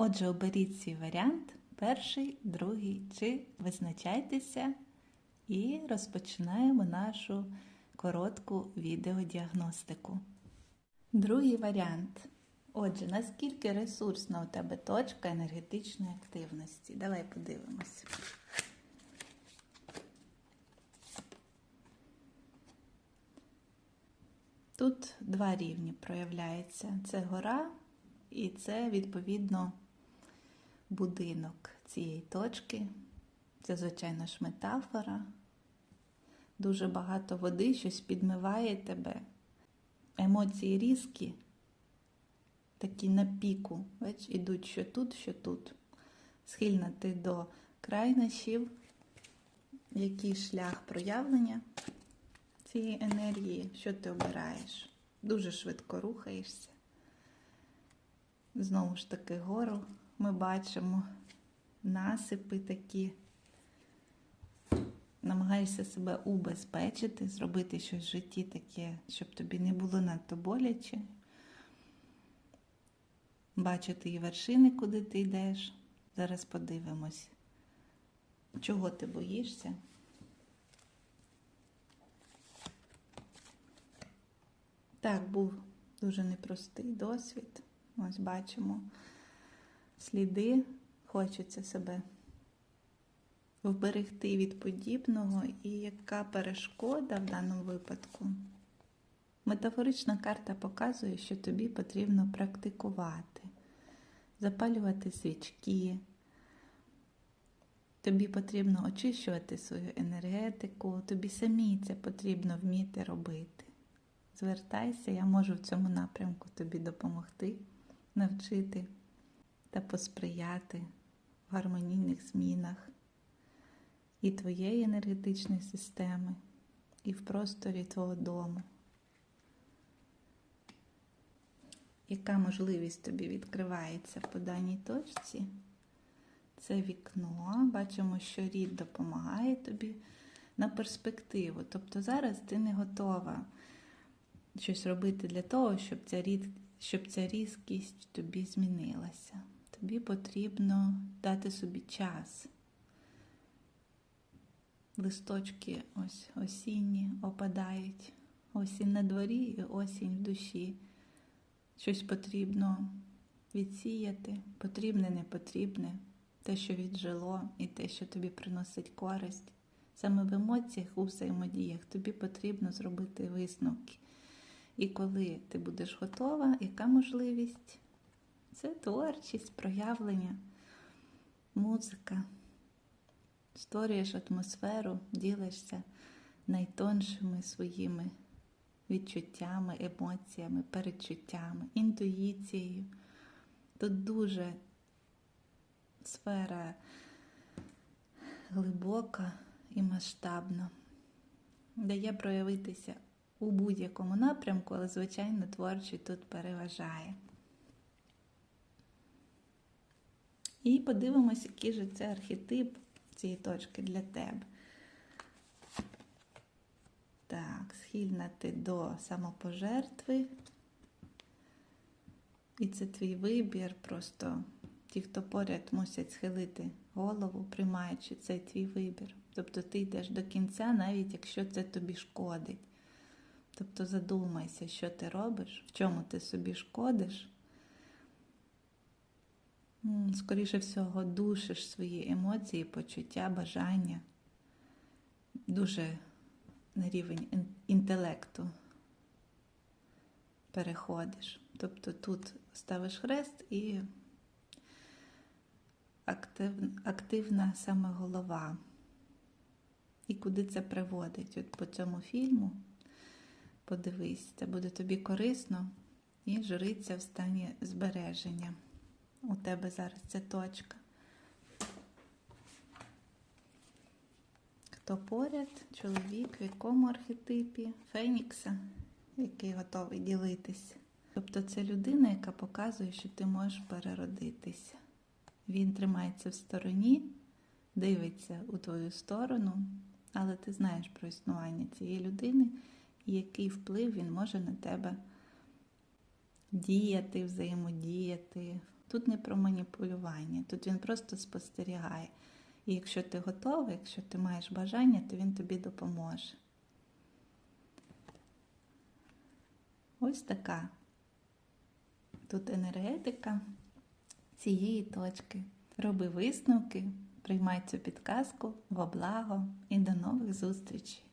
Отже, оберіть свій варіант, перший, другий, чи визначайтеся і розпочинаємо нашу коротку відеодіагностику. Другий варіант. Отже, наскільки ресурсна у тебе точка енергетичної активності? Давай подивимось. Тут два рівні проявляються: це гора, і це, відповідно, будинок цієї точки. Це, звичайно ж, метафора. Дуже багато води, щось підмиває тебе. Емоції різкі, такі на піку. Бач, ідуть що тут, що тут. Схильна ти до крайнощів, який шлях проявлення цієї енергії, що ти обираєш. Дуже швидко рухаєшся. Знову ж таки, гору ми бачимо насипи такі. Намагаєшся себе убезпечити, зробити щось в житті таке, щоб тобі не було надто боляче. Бачити і вершини, куди ти йдеш. Зараз подивимось, чого ти боїшся. Так, був дуже непростий досвід. Ось бачимо сліди, хочеться себе вберегти від подібного, і яка перешкода в даному випадку. Метафорична карта показує, що тобі потрібно практикувати, запалювати свічки. Тобі потрібно очищувати свою енергетику, тобі самі це потрібно вміти робити. Звертайся, я можу в цьому напрямку тобі допомогти, навчити та посприяти в гармонійних змінах і твоєї енергетичної системи, і в просторі твого дому. Яка можливість тобі відкривається по даній точці? Це вікно. Бачимо, що рід допомагає тобі на перспективу. Тобто зараз ти не готова щось робити для того, щоб ця, рід, щоб ця різкість тобі змінилася. Тобі потрібно дати собі час. Листочки ось осінні опадають. Осінь на дворі і осінь в душі. Щось потрібно відсіяти, потрібне, не потрібне, те, що віджило, і те, що тобі приносить користь. Саме в емоціях, у взаємодіях тобі потрібно зробити висновки. І коли ти будеш готова, яка можливість? Це творчість, проявлення, музика. Створюєш атмосферу, ділишся найтоншими своїми відчуттями, емоціями, передчуттями, інтуїцією. Тут дуже сфера глибока і масштабна, дає проявитися у будь-якому напрямку, але, звичайно, творчий тут переважає. І подивимось, який же це архетип цієї точки для тебе. Так, схильна ти до самопожертви. І це твій вибір. Просто ті, хто поряд мусять схилити голову, приймаючи цей твій вибір. Тобто ти йдеш до кінця, навіть якщо це тобі шкодить. Тобто задумайся, що ти робиш, в чому ти собі шкодиш. Скоріше всього, душиш свої емоції, почуття, бажання. Дуже на рівень інтелекту переходиш. Тобто тут ставиш хрест і актив, активна саме голова. І куди це приводить? От по цьому фільму подивись, це буде тобі корисно і жриться в стані збереження. У тебе зараз ця точка. Хто поряд, чоловік, в якому архетипі, Фенікса, який готовий ділитися. Тобто це людина, яка показує, що ти можеш переродитися. Він тримається в стороні, дивиться у твою сторону, але ти знаєш про існування цієї людини і який вплив він може на тебе діяти, взаємодіяти, Тут не про маніпулювання, тут він просто спостерігає. І якщо ти готовий, якщо ти маєш бажання, то він тобі допоможе. Ось така тут енергетика цієї точки. Роби висновки, приймай цю підказку во благо і до нових зустрічей!